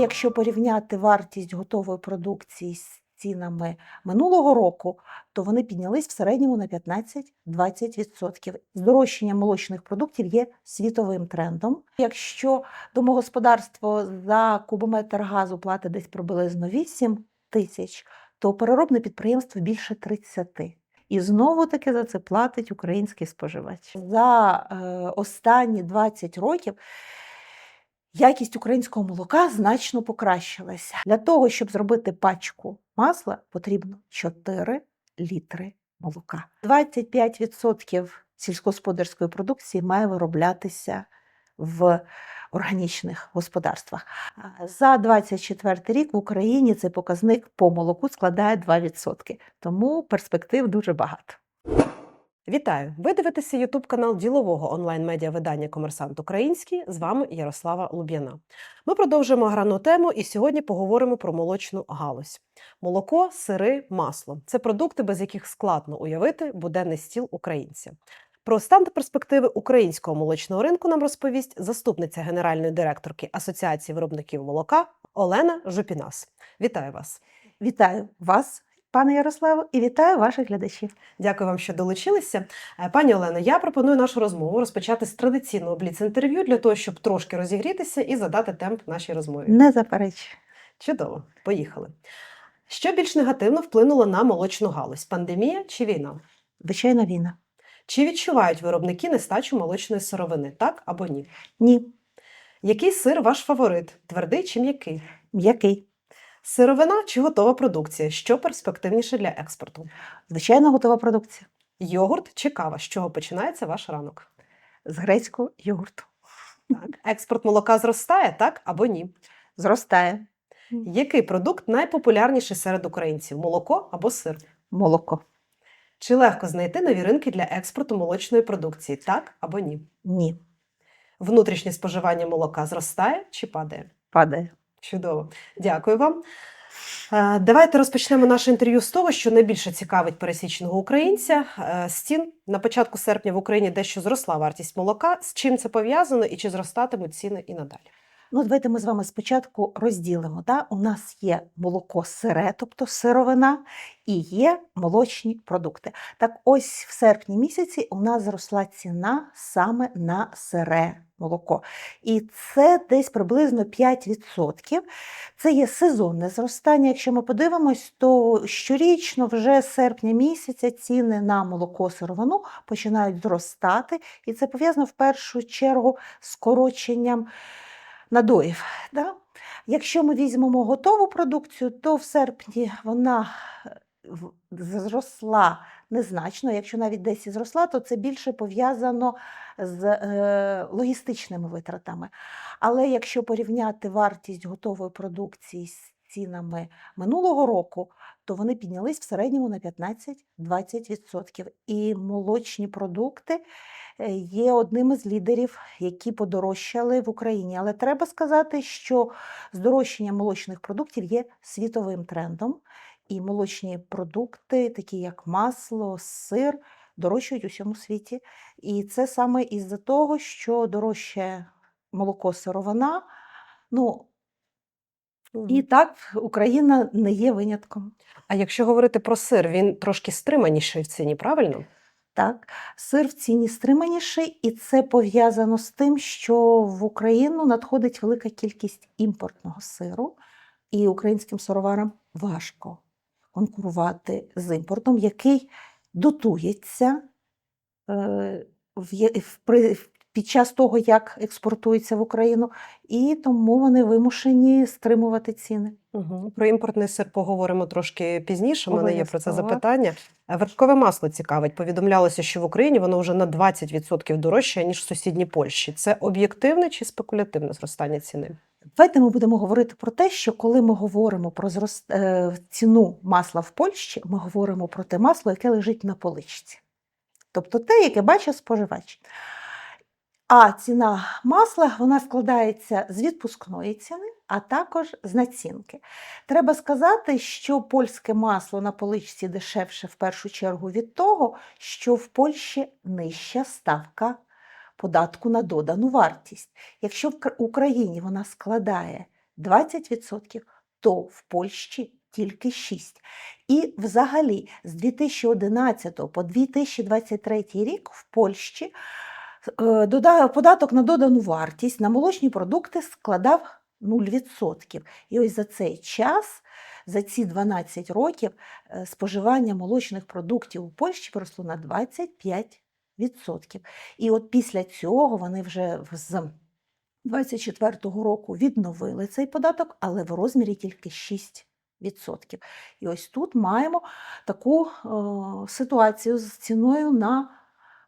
Якщо порівняти вартість готової продукції з цінами минулого року, то вони піднялись в середньому на 15-20%. Здорожчання молочних продуктів є світовим трендом. Якщо домогосподарство за кубометр газу платить десь приблизно 8 тисяч, то переробне підприємство більше 30. І знову таки за це платить український споживач. За е, останні 20 років якість українського молока значно покращилася. Для того, щоб зробити пачку масла, потрібно 4 літри молока. 25% сільськогосподарської продукції має вироблятися в органічних господарствах. За 24 рік в Україні цей показник по молоку складає 2%. Тому перспектив дуже багато. Вітаю! Ви дивитеся Ютуб канал ділового онлайн-медіа видання Комерсант Український. З вами Ярослава Луб'яна. Ми продовжуємо грану тему і сьогодні поговоримо про молочну галузь. Молоко, сири, масло це продукти, без яких складно уявити буденний стіл українця. Про стан та перспективи українського молочного ринку нам розповість заступниця генеральної директорки Асоціації виробників молока Олена Жупінас. Вітаю вас! Вітаю вас, пане Ярославе, і вітаю ваших глядачів. Дякую вам, що долучилися. Е, Пані Олено, я пропоную нашу розмову розпочати з традиційного бліц-інтерв'ю для того, щоб трошки розігрітися і задати темп нашій розмові. Не заперечую. Чудово, поїхали. Що більш негативно вплинуло на молочну галузь: пандемія чи війна? Звичайно, війна. Чи відчувають виробники нестачу молочної сировини, так або ні? Ні. Який сир ваш фаворит? Твердий чи м'який? М'який. Сировина чи готова продукція? Що перспективніше для експорту? Звичайно, готова продукція. Йогурт чи кава? З чого починається ваш ранок? З грецького йогурту. Так. Експорт молока зростає, так або ні? Зростає Який продукт найпопулярніший серед українців молоко або сир? молоко. Чи легко знайти нові ринки для експорту молочної продукції, так або ні? Ні. Внутрішнє споживання молока зростає чи падає? Падає. Чудово, дякую вам. Е, Давайте розпочнемо наше інтерв'ю з того, що найбільше цікавить пересічного українця. Стін на початку серпня в Україні дещо зросла вартість молока. З чим це пов'язано і чи зростатимуть ціни і надалі? Ну, давайте ми з вами спочатку розділимо. Да? У нас є молоко сире, тобто сировина, і є молочні продукти. Так ось в серпні місяці у нас зросла ціна саме на сире молоко. І це десь приблизно 5%. Це є сезонне зростання. Якщо ми подивимось, то щорічно вже з серпня місяця ціни на молоко сировину починають зростати, і це пов'язано в першу чергу з скороченням надоїв. Да? Якщо ми візьмемо готову продукцію, то в серпні вона е, зросла незначно. Якщо навіть десь і зросла, то це більше пов'язано з е, логістичними витратами. Але якщо порівняти вартість готової продукції з цінами минулого року, то вони піднялись в середньому на 15-20%. І молочні продукти е, є одним із лідерів, які подорожчали в Україні. Але треба сказати, що здорожчання молочних продуктів є світовим трендом, і молочні продукти, такі як масло, сир, дорожчають у всьому світі. І це саме із-за того, що дорожче молоко сировина. Ну, і так Україна не є винятком. А якщо говорити про сир, він трошки стриманіший в ціні, правильно? Так, сир в ціні стриманіший, і це пов'язано з тим, що в Україну надходить велика кількість імпортного сиру, і українським сироварам важко конкурувати з імпортом, який дотується е, в, під час того, як експортується в Україну, і тому вони вимушені стримувати ціни. Угу. Про імпортний сир поговоримо трошки пізніше. У мене є про це запитання. А Вершкове масло цікавить. Повідомлялося, що в Україні воно вже на 20% дорожче, ніж в сусідній Польщі. Це об'єктивне чи спекулятивне зростання ціни? Давайте ми будемо говорити про те, що коли ми говоримо про зрост... е, ціну масла в Польщі, ми говоримо про те масло, яке лежить на поличці. Тобто те, яке бачить споживач. А ціна масла вона складається з відпускної ціни, а також з націнки. Треба сказати, що польське масло на поличці дешевше в першу чергу від того, що в Польщі нижча ставка податку на додану вартість. Якщо в Україні вона складає 20%, то в Польщі тільки 6%. І взагалі з 2011 по 2023 рік в Польщі податок на додану вартість на молочні продукти складав 0%. І ось за цей час, за ці 12 років, е, споживання молочних продуктів у Польщі виросло на 25%. І от після цього вони вже з 24-го року відновили цей податок, але в розмірі тільки 6%. І ось тут маємо таку е, ситуацію з ціною на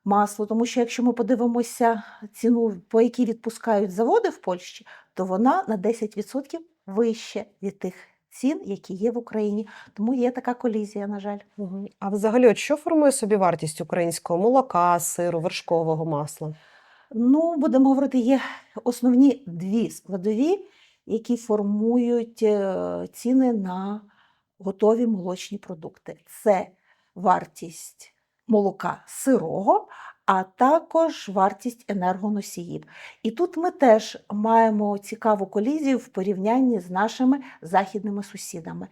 масло. Тому що якщо ми подивимося ціну, по якій відпускають заводи в Польщі, то вона на 10% вище від тих цін, які є в Україні. Тому є така колізія, на жаль. А взагалі, от що формує собі вартість українського молока, сиру, вершкового масла? Ну, будемо говорити, є основні дві складові, які формують е, ціни на готові молочні продукти. Це вартість молока сирого, а також вартість енергоносіїв. І тут ми теж маємо цікаву колізію в порівнянні з нашими західними сусідами.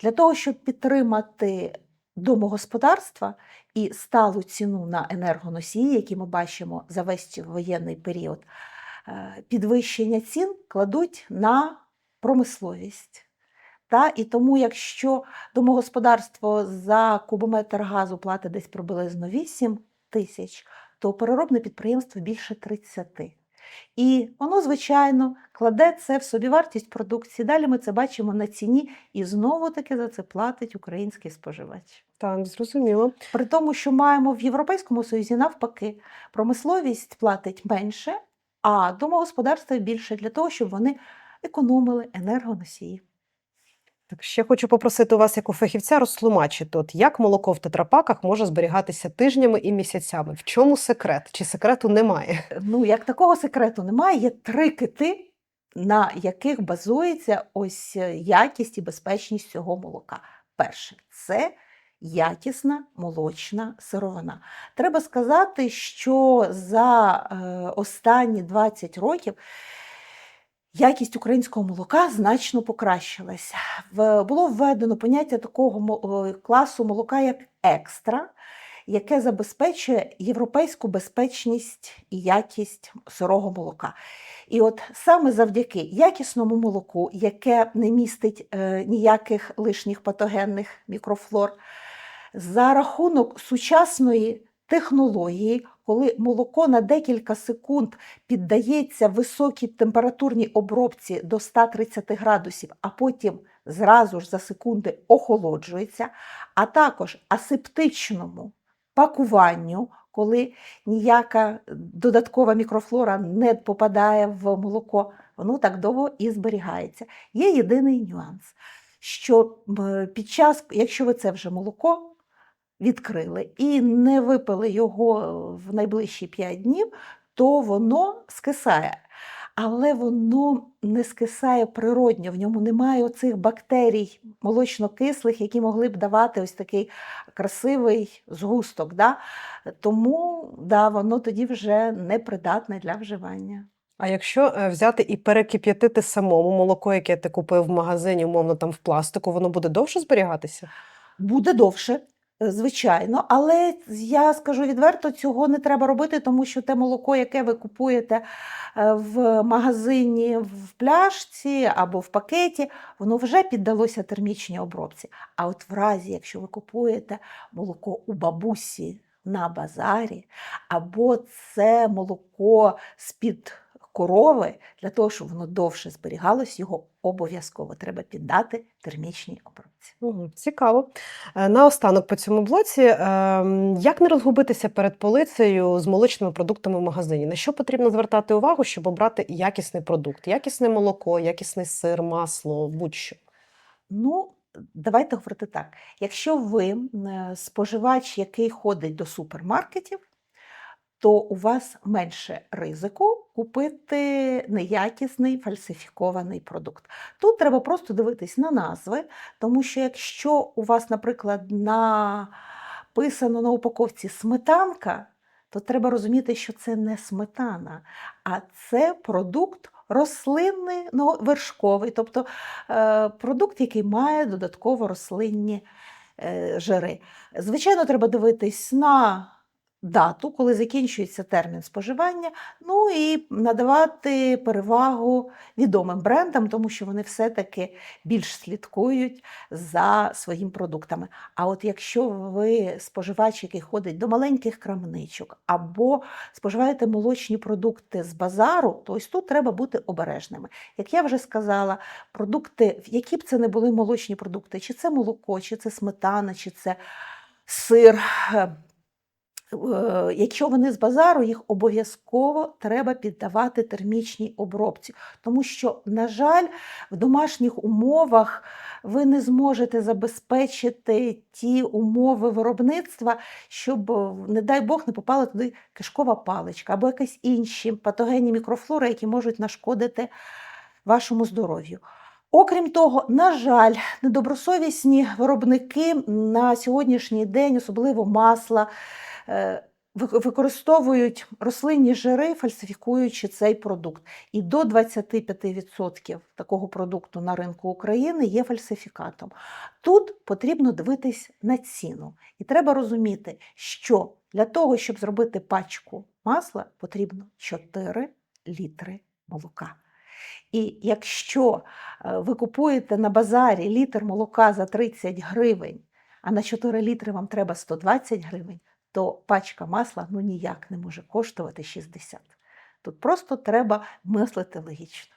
Для того, щоб підтримати домогосподарства і сталу ціну на енергоносії, які ми бачимо за весь воєнний період, е, підвищення цін кладуть на промисловість. Та, і тому, якщо домогосподарство за кубометр газу платить десь приблизно 8 тисяч, то переробне підприємство більше 30. І воно, звичайно, кладе це в собівартість продукції. Далі ми це бачимо на ціні, і знову таки за це платить український споживач. Так, зрозуміло. При тому, що маємо в Європейському Союзі навпаки, промисловість платить менше, а домогосподарства більше для того, щоб вони економили енергоносії. Так, ще хочу попросити у вас, як у фахівця, розтлумачити, от як молоко в тетрапаках може зберігатися тижнями і місяцями. В чому секрет? Чи секрету немає? Ну, як такого секрету немає, є три кити, на яких базується ось е, якість і безпечність цього молока. Перше це якісна молочна сировина. Треба сказати, що за е, останні 20 років якість українського молока значно покращилася. Було введено поняття такого е, класу молока, як екстра, яке забезпечує європейську безпечність і якість сирого молока. І от саме завдяки якісному молоку, яке не містить е, ніяких лишніх патогенних мікрофлор, за рахунок сучасної технології, коли молоко на декілька секунд піддається високій температурній обробці до 130 градусів, а потім зразу ж за секунди охолоджується, а також асептичному пакуванню, коли ніяка додаткова мікрофлора не попадає в молоко, воно так довго і зберігається. Є єдиний нюанс, що під час, якщо ви це вже молоко відкрили і не випили його в найближчі 5 днів, то воно скисає. Але воно не скисає природньо, в ньому немає оцих бактерій молочно-кислих, які могли б давати ось такий красивий згусток. Да? Тому да, воно тоді вже непридатне для вживання. А якщо е, взяти і перекип'ятити самому молоко, яке ти купив в магазині, умовно там в пластику, воно буде довше зберігатися? Буде довше, звичайно, але я скажу відверто, цього не треба робити, тому що те молоко, яке ви купуєте е, в магазині в пляшці або в пакеті, воно вже піддалося термічній обробці. А от в разі, якщо ви купуєте молоко у бабусі на базарі, або це молоко з-під корови, для того, щоб воно довше зберігалось, його обов'язково треба піддати термічній обробці. Цікаво. Е, Наостанок по цьому блоці, ем, як не розгубитися перед полицею з молочними продуктами в магазині? На що потрібно звертати увагу, щоб обрати якісний продукт? Якісне молоко, якісний сир, масло, будь-що. Ну, давайте говорити так. Якщо ви е, споживач, який ходить до супермаркетів, то у вас менше ризику купити неякісний фальсифікований продукт. Тут треба просто дивитись на назви, тому що якщо у вас, наприклад, написано на упаковці сметанка, то треба розуміти, що це не сметана, а це продукт рослинний, ну, вершковий, тобто е, продукт, який має додатково рослинні е, жири. Звичайно, треба дивитись на дату, коли закінчується термін споживання, ну і надавати перевагу відомим брендам, тому що вони все-таки більш слідкують за своїми продуктами. А от якщо ви споживач, який ходить до маленьких крамничок, або споживаєте молочні продукти з базару, то ось тут треба бути обережними. Як я вже сказала, продукти, які б це не були молочні продукти, чи це молоко, чи це сметана, чи це сир. Е, Якщо вони з базару, їх обов'язково треба піддавати термічній обробці, тому що, на жаль, в домашніх умовах ви не зможете забезпечити ті умови виробництва, щоб, не дай Бог, не попала туди кишкова паличка або якісь інші патогенні мікрофлори, які можуть нашкодити вашому здоров'ю. Окрім того, на жаль, недобросовісні виробники на сьогоднішній день, особливо масла, е, використовують рослинні жири, фальсифікуючи цей продукт. І до 25% такого продукту на ринку України є фальсифікатом. Тут потрібно дивитись на ціну. І треба розуміти, що для того, щоб зробити пачку масла, потрібно 4 літри молока. І якщо е, ви купуєте на базарі літр молока за 30 гривень, а на 4 літри вам треба 120 гривень, то пачка масла ну ніяк не може коштувати 60. Тут просто треба мислити логічно.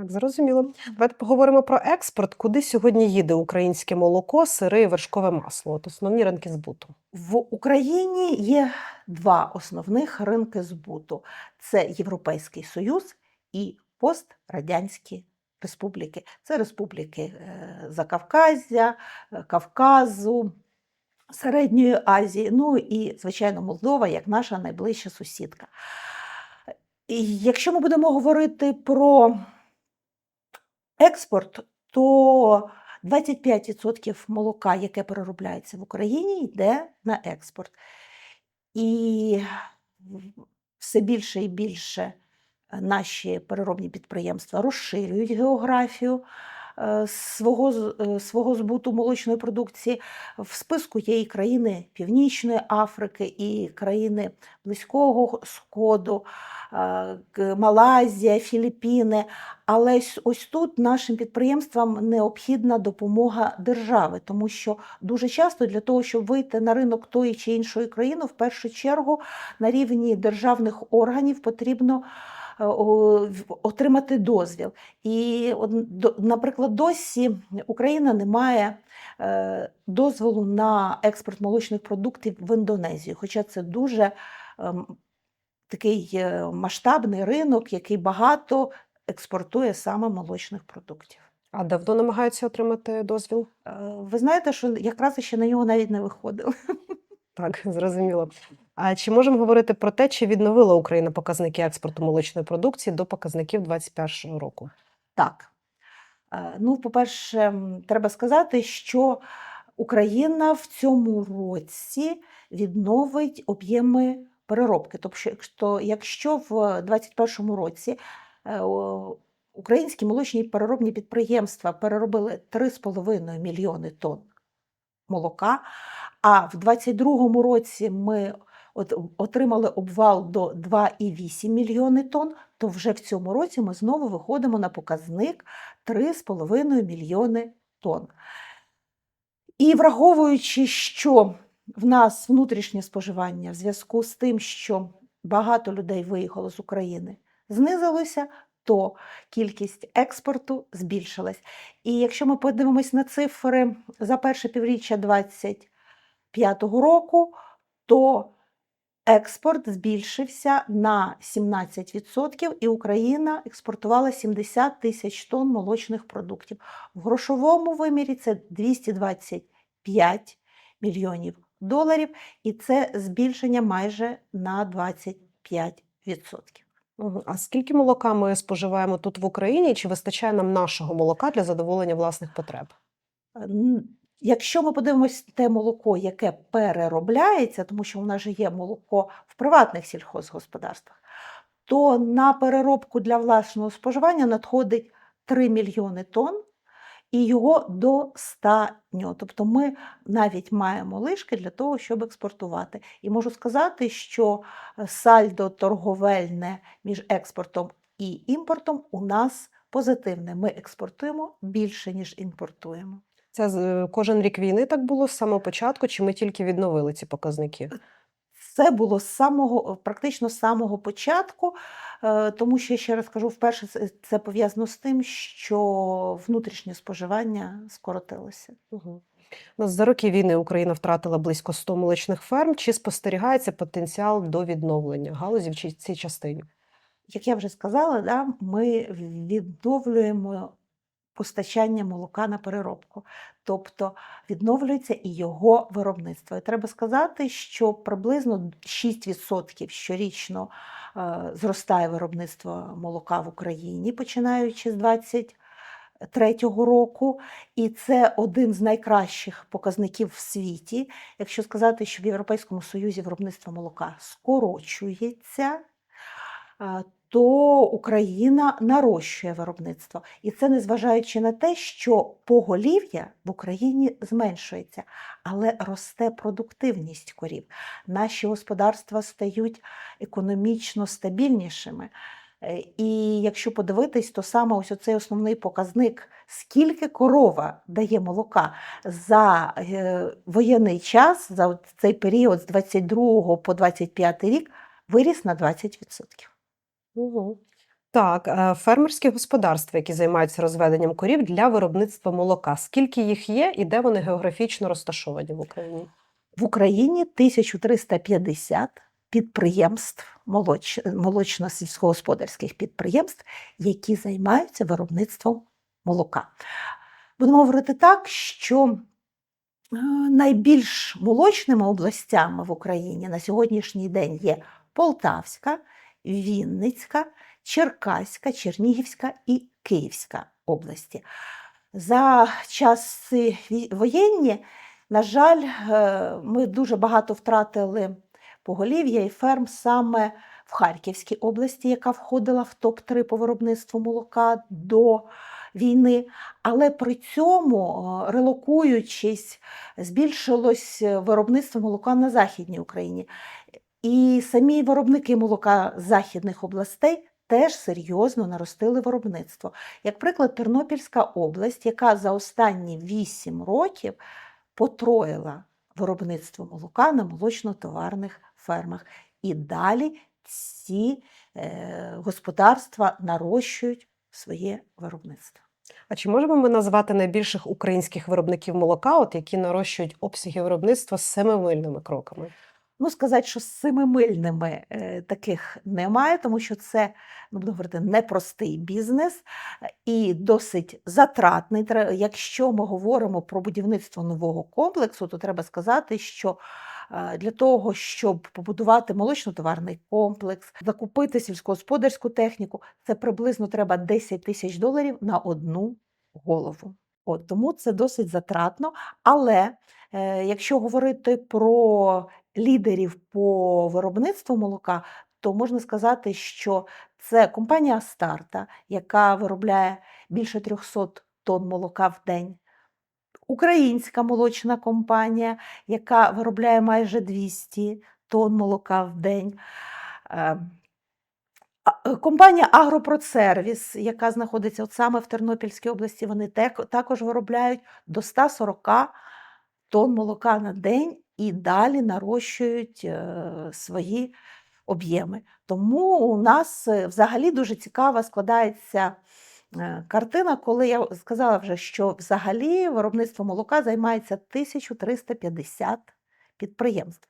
Так, зрозуміло. Давайте поговоримо про експорт. Куди сьогодні їде українське молоко, сири і вершкове масло? От основні ринки збуту. В Україні є два основних ринки збуту: це Європейський Союз і пострадянські республіки. Це республіки е, Закавказя, е, Кавказу, Середньої Азії, ну і, звичайно, Молдова як наша найближча сусідка. І якщо ми будемо говорити про експорт, то 25% молока, яке переробляється в Україні, йде на експорт. І все більше і більше наші переробні підприємства розширюють географію е, свого, е, свого збуту молочної продукції. В списку є і країни Північної Африки, і країни Близького Сходу, е, Малайзія, Філіппіни. Але ось- тут нашим підприємствам необхідна допомога держави, тому що дуже часто для того, щоб вийти на ринок тої чи іншої країни, в першу чергу на рівні державних органів потрібно отримати дозвіл. І, наприклад, досі Україна не має е, дозволу на експорт молочних продуктів в Індонезію, хоча це дуже ем, такий е, масштабний ринок, який багато експортує саме молочних продуктів. А давно намагаються отримати дозвіл? Е, Ви знаєте, що якраз ще на нього навіть не виходили. Так, зрозуміло. А чи можемо говорити про те, чи відновила Україна показники експорту молочної продукції до показників 2021 року? Так. Е, Ну, по-перше, треба сказати, що Україна в цьому році відновить об'єми переробки. Тобто, якщо, в 2021 році е, українські молочні переробні підприємства переробили 3,5 мільйони тонн молока, а в 2022 році ми от, отримали обвал до 2,8 мільйони тонн, то вже в цьому році ми знову виходимо на показник 3,5 мільйони тонн. І враховуючи, що в нас внутрішнє споживання в зв'язку з тим, що багато людей виїхало з України, знизилося, то кількість експорту збільшилась. І якщо ми подивимось на цифри за перше півріччя 2025 року, то експорт збільшився на 17%, і Україна експортувала 70 тисяч тонн молочних продуктів. В грошовому вимірі це 225 мільйонів доларів, і це збільшення майже на 25%. А скільки молока ми споживаємо тут в Україні? Чи вистачає нам нашого молока для задоволення власних потреб? Якщо ми подивимось те молоко, яке переробляється, тому що у нас же є молоко в приватних сільхозгосподарствах, то на переробку для власного споживання надходить 3 мільйони тонн, і його достатньо. Тобто ми навіть маємо лишки для того, щоб експортувати. І можу сказати, що е, сальдо торговельне між експортом і імпортом у нас позитивне. Ми експортуємо більше, ніж імпортуємо. Це з- кожен рік війни так було з самого початку, чи ми тільки відновили ці показники? Це було з самого, практично з самого початку, е, тому що, я ще раз кажу, вперше це- пов'язано з тим, що внутрішнє споживання скоротилося. Угу. Ну, за роки війни Україна втратила близько 100 молочних ферм. Чи спостерігається потенціал до відновлення галузі в чи- цій частині? Як я вже сказала, да, ми відновлюємо постачання молока на переробку, тобто відновлюється і його виробництво. І треба сказати, що приблизно 6% щорічно е, зростає виробництво молока в Україні, починаючи з 23-го року, і це один з найкращих показників в світі. Якщо сказати, що в Європейському Союзі виробництво молока скорочується, а, то Україна нарощує виробництво. І це незважаючи на те, що поголів'я в Україні зменшується, але росте продуктивність корів. Наші господарства стають економічно стабільнішими. Е, І якщо подивитись, то саме ось оцей основний показник, скільки корова дає молока за е, воєнний час, за цей період з 22 по 25 рік, виріс на 20%. Угу. Так, е, фермерські господарства, які займаються розведенням корів для виробництва молока. Скільки їх є і де вони географічно розташовані в Україні? В Україні 1350 підприємств, молоч... молочно-сільськогосподарських підприємств, які займаються виробництвом молока. Будемо говорити так, що е, найбільш молочними областями в Україні на сьогоднішній день є Полтавська, Вінницька, Черкаська, Чернігівська і Київська області. За часи воєнні, на жаль, е, ми дуже багато втратили поголів'я і ферм саме в Харківській області, яка входила в топ-3 по виробництву молока до війни. Але при цьому, е, релокуючись, збільшилось е, виробництво молока на Західній Україні. І самі виробники молока західних областей теж серйозно наростили виробництво. Як приклад, Тернопільська область, яка за останні 8 років потроїла виробництво молока на молочно-товарних фермах. І далі ці е, господарства нарощують своє виробництво. А чи можемо ми назвати найбільших українських виробників молока, от які нарощують обсяги виробництва з семимильними кроками? Ну, сказати, що семимильними е, таких немає, тому що це, ну, будемо говорити, непростий бізнес е, і досить затратний. Якщо ми говоримо про будівництво нового комплексу, то треба сказати, що е, для того, щоб побудувати молочно-товарний комплекс, закупити сільськогосподарську техніку, це приблизно треба 10 тисяч доларів на одну голову. От, тому це досить затратно. Але е, якщо говорити про лідерів по виробництву молока, то можна сказати, що це компанія Астарта, яка виробляє більше 300 тонн молока в день. Українська молочна компанія, яка виробляє майже 200 тонн молока в день. Е, Компанія Агропродсервіс, яка знаходиться от саме в Тернопільській області, вони також виробляють до 140 тонн молока на день і далі нарощують е, свої об'єми. Тому у нас е, взагалі дуже цікава складається е, картина, коли я сказала вже, що взагалі виробництво молока займається 1350 підприємств.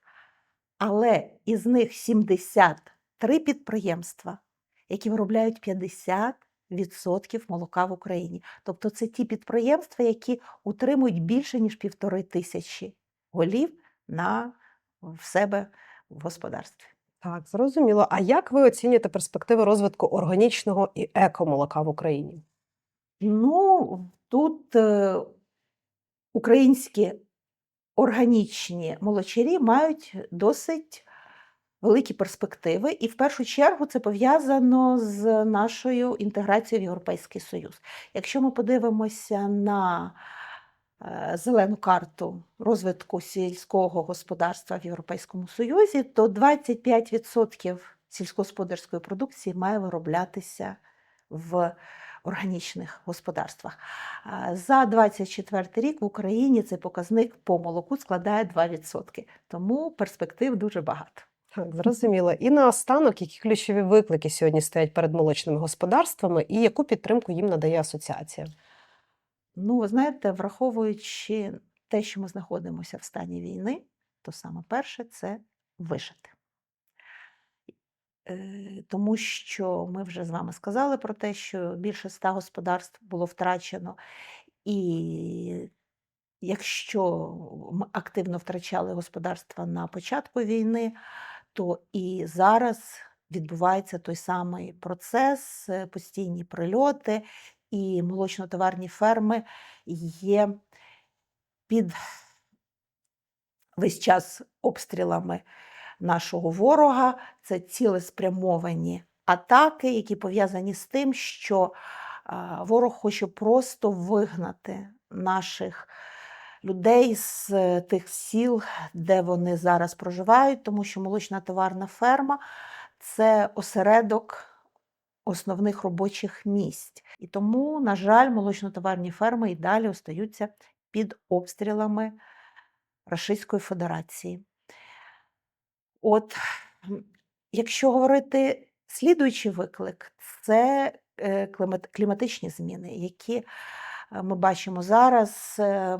Але із них 73 підприємства, які виробляють 50% молока в Україні. Тобто це ті підприємства, які утримують більше ніж півтори тисячі голів на в себе в господарстві. Так, зрозуміло. А як ви оцінюєте перспективи розвитку органічного і екомолока в Україні? Ну, тут е, українські органічні молочарі мають досить великі перспективи, і в першу чергу це пов'язано з нашою інтеграцією в Європейський Союз. Якщо ми подивимося на зелену карту розвитку сільського господарства в Європейському Союзі, то 25% сільськогосподарської продукції має вироблятися в органічних господарствах. За 24 рік в Україні цей показник по молоку складає 2%. Тому перспектив дуже багато. Так, зрозуміло. І наостанок, які ключові виклики сьогодні стоять перед молочними господарствами і яку підтримку їм надає асоціація? Ну, ви знаєте, враховуючи те, що ми знаходимося в стані війни, то саме перше це вижити. Е, Тому що ми вже з вами сказали про те, що більше ста господарств було втрачено, і якщо ми активно втрачали господарства на початку війни, то і зараз відбувається той самий процес, е, постійні прильоти, і молочно-товарні ферми є під весь час обстрілами нашого ворога. Це цілеспрямовані атаки, які пов'язані з тим, що ворог хоче просто вигнати наших людей з е, тих сіл, де вони зараз проживають, тому що молочна товарна ферма це осередок основних робочих місць. І тому, на жаль, молочно-товарні ферми і далі остаються під обстрілами Російської Федерації. От, якщо говорити слідуючий виклик, це е, кліматичні зміни, які е, ми бачимо зараз, е,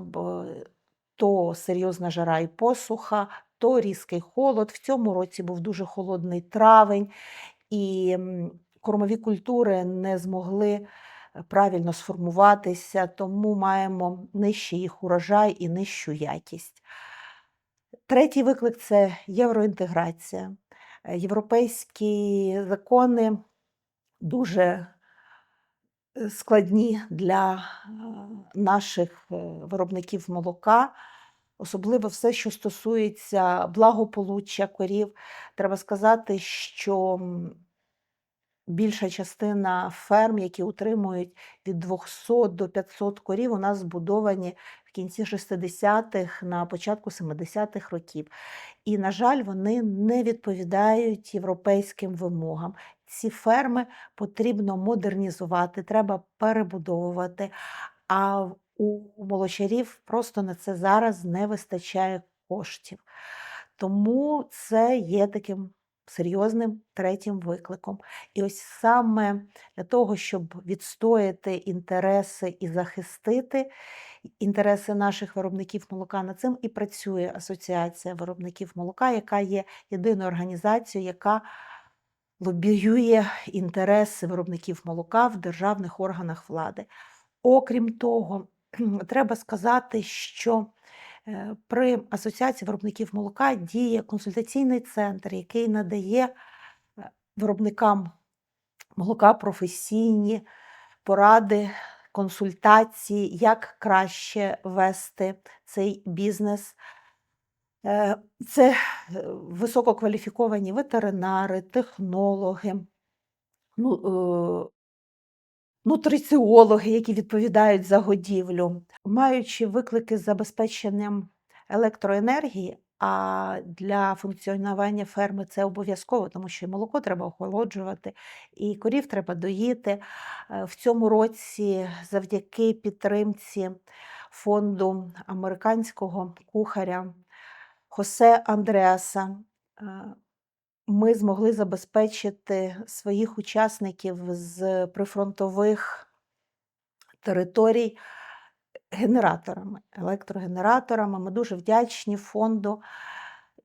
то серйозна жара і посуха, то різкий холод. В цьому році був дуже холодний травень, і кормові культури не змогли е, правильно сформуватися, тому маємо нижчий їх урожай і нижчу якість. Третій виклик це євроінтеграція. Е, Європейські закони дуже е, складні для наших виробників молока, особливо все, що стосується благополуччя корів. Треба сказати, що більша частина ферм, які утримують від 200 до 500 корів, у нас збудовані в кінці 60-х, на початку 70-х років. І, на жаль, вони не відповідають європейським вимогам. Ці ферми потрібно модернізувати, треба перебудовувати. А у молочарів просто на це зараз не вистачає коштів. Тому це є таким серйозним третім викликом. І ось саме для того, щоб відстояти інтереси і захистити інтереси наших виробників молока, над цим і працює Асоціація виробників молока, яка є єдиною організацією, яка лобіює інтереси виробників молока в державних органах влади. Окрім того, треба сказати, що при Асоціації виробників молока діє консультаційний центр, який надає е, виробникам молока професійні поради, консультації, як краще вести цей бізнес. Е, Це е, висококваліфіковані ветеринари, технологи, ну, е, нутриціологи, які відповідають за годівлю, маючи виклики з забезпеченням електроенергії. А для функціонування ферми це обов'язково, тому що і молоко треба охолоджувати, і корів треба доїти. Е, В цьому році, завдяки підтримці фонду американського кухаря Хосе Андреаса, е, ми змогли забезпечити своїх учасників з прифронтових територій генераторами, електрогенераторами. Ми дуже вдячні фонду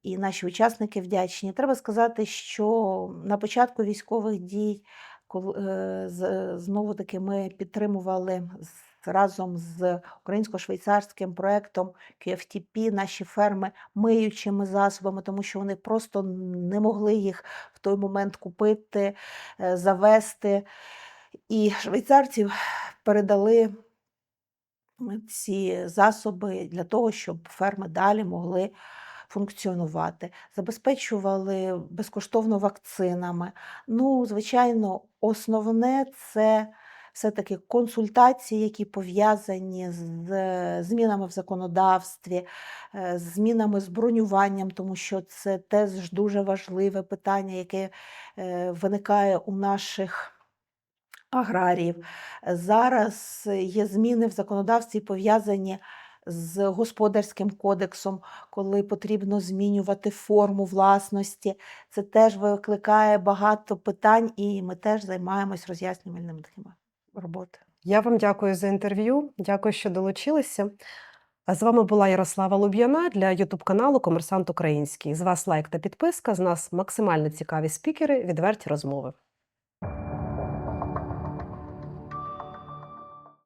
і наші учасники вдячні. Треба сказати, що на початку військових дій, коли е, знову таки ми підтримували разом з українсько-швейцарським проектом QFTP наші ферми миючими засобами, тому що вони просто не могли їх в той момент купити, е, завести. І швейцарці передали ці засоби для того, щоб ферми далі могли функціонувати, забезпечували безкоштовно вакцинами. Ну, звичайно, основне це все-таки консультації, які пов'язані з змінами в законодавстві, е, з змінами з бронюванням, тому що це теж дуже важливе питання, яке е, виникає у наших аграріїв. Зараз є зміни в законодавстві пов'язані з господарським кодексом, коли потрібно змінювати форму власності. Це теж викликає багато питань, і ми теж займаємось роз'яснювальними такими роботою. Я вам дякую за інтерв'ю. Дякую, що долучилися. А з вами була Ярослава Луб'яна для Ютуб каналу Комерсант Український. З вас лайк та підписка. З нас максимально цікаві спікери, відверті розмови.